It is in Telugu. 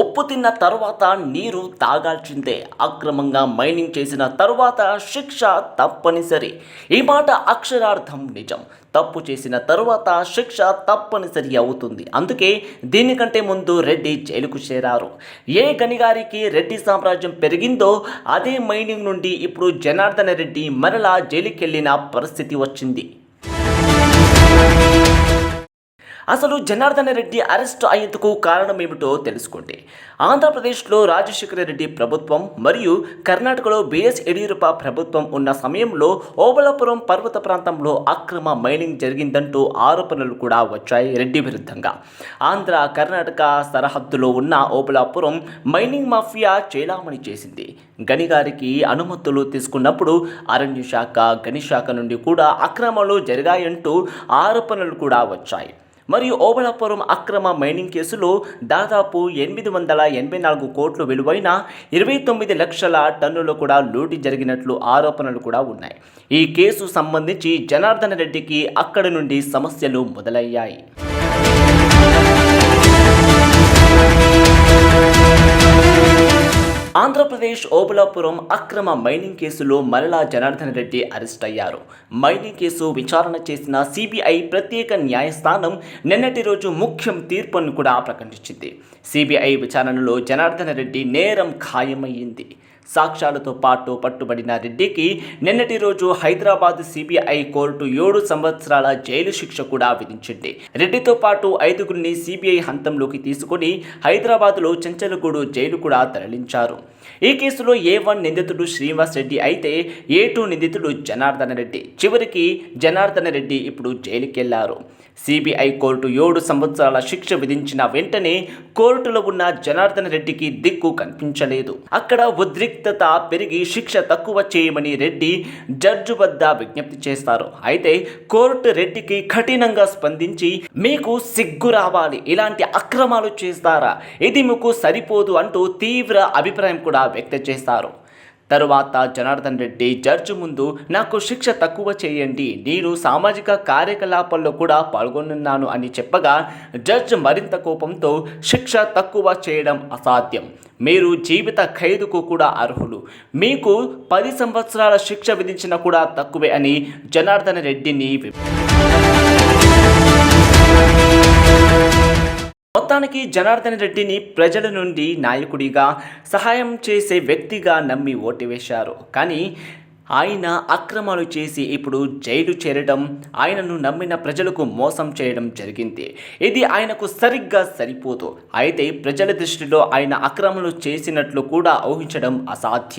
ఉప్పు తిన్న తర్వాత నీరు తాగాల్సిందే. అక్రమంగా మైనింగ్ చేసిన తర్వాత శిక్ష తప్పనిసరి. ఈ మాట అక్షరార్థం నిజం. తప్పు చేసిన తర్వాత శిక్ష తప్పనిసరి అవుతుంది. అందుకే దీనికంటే ముందు రెడ్డి జైలుకు చేరారు. ఏ గనిగారికి రెడ్డి సామ్రాజ్యం పెరిగిందో అదే మైనింగ్ నుండి ఇప్పుడు జనార్దన రెడ్డి మరలా జైలుకెళ్ళిన పరిస్థితి వచ్చింది. అసలు జనార్దన రెడ్డి అరెస్ట్ అయ్యేందుకు కారణం ఏమిటో తెలుసుకోండి. ఆంధ్రప్రదేశ్లో రాజశేఖర రెడ్డి ప్రభుత్వం మరియు కర్ణాటకలో బిఎస్ యడియూరప్ప ప్రభుత్వం ఉన్న సమయంలో ఓబలాపురం పర్వత ప్రాంతంలో అక్రమ మైనింగ్ జరిగిందంటూ ఆరోపణలు కూడా వచ్చాయి రెడ్డి విరుద్ధంగా. ఆంధ్ర కర్ణాటక సరిహద్దులో ఉన్న ఓబలాపురం మైనింగ్ మాఫియా చేలామణి చేసింది. గనిగారికి అనుమతులు తీసుకున్నప్పుడు అరణ్య శాఖ గని శాఖ నుండి కూడా అక్రమాలు జరిగాయంటూ ఆరోపణలు కూడా వచ్చాయి. మరియు ఓబళాపురం అక్రమ మైనింగ్ కేసులో దాదాపు ఎనిమిది వందల ఎనభై నాలుగు కోట్లు విలువైన ఇరవై తొమ్మిది లక్షల టన్నులు కూడా లూటి జరిగినట్లు ఆరోపణలు కూడా ఉన్నాయి. ఈ కేసు సంబంధించి జనార్దన రెడ్డికి అక్కడి నుండి సమస్యలు మొదలయ్యాయి. ఆంధ్రప్రదేశ్ ఓబులాపురం అక్రమ మైనింగ్ కేసులో మరలా జనార్దన్ రెడ్డి అరెస్ట్ అయ్యారు మైనింగ్ కేసు విచారణ చేసిన సిబిఐ ప్రత్యేక న్యాయస్థానం నిన్నటి రోజు ముఖ్యం తీర్పును కూడా ప్రకటించింది. సిబిఐ విచారణలో జనార్దన్ రెడ్డి నేరం ఖాయమయ్యింది. సాక్ష్యాలతో పాటు పట్టుబడిన రెడ్డికి నిన్నటి రోజు హైదరాబాద్ సిబిఐ కోర్టు ఏడు సంవత్సరాల జైలు శిక్ష కూడా విధించింది. రెడ్డితో పాటు ఐదుగురిని సిబిఐ హంతంలోకి తీసుకుని హైదరాబాద్లో చెంచలగూడు జైలు కూడా తరలించారు. ఈ కేసులో ఏ వన్ నిందితుడు శ్రీనివాస్ రెడ్డి అయితే ఏ టూ నిందితుడు జనార్దన రెడ్డి. చివరికి జనార్దన రెడ్డి ఇప్పుడు జైలుకెళ్ళారు. సిబిఐ కోర్టు ఏడు సంవత్సరాల శిక్ష విధించిన వెంటనే కోర్టులో ఉన్న జనార్దన రెడ్డికి దిక్కు కనిపించలేదు. అక్కడ ఉద్రిక్తత పెరిగి శిక్ష తక్కువ చేయమని రెడ్డి జడ్జి వద్ద విజ్ఞప్తి చేస్తారు. అయితే కోర్టు రెడ్డికి కఠినంగా స్పందించి మీకు సిగ్గు రావాలి. ఇలాంటి అక్రమాలు చేస్తారా? ఇది మీకు సరిపోదు అంటూ తీవ్ర అభిప్రాయం కూడా వ్యక్తం చేస్తారు. తరువాత జనార్దన్ రెడ్డి జడ్జి ముందు నాకు శిక్ష తక్కువ చేయండి. నేను సామాజిక కార్యకలాపాల్లో కూడా పాల్గొనున్నాను అని చెప్పగా జడ్జ్ మరింత కోపంతో శిక్ష తక్కువ చేయడం అసాధ్యం. మీరు జీవిత ఖైదుకు కూడా అర్హులు. మీకు పది సంవత్సరాల శిక్ష విధించిన కూడా తక్కువే అని జనార్దన్ రెడ్డిని మొత్తానికి జనార్దన్ రెడ్డిని ప్రజల నుండి నాయకుడిగా సహాయం చేసే వ్యక్తిగా నమ్మి ఓటు వేశారు. కానీ ఆయన అక్రమాలు చేసి ఇప్పుడు జైలు చేరడం ఆయనను నమ్మిన ప్రజలకు మోసం చేయడం జరిగింది. ఇది ఆయనకు సరిగ్గా సరిపోదు. అయితే ప్రజల దృష్టిలో ఆయన అక్రమాలు చేసినట్లు కూడా ఊహించడం అసాధ్యం.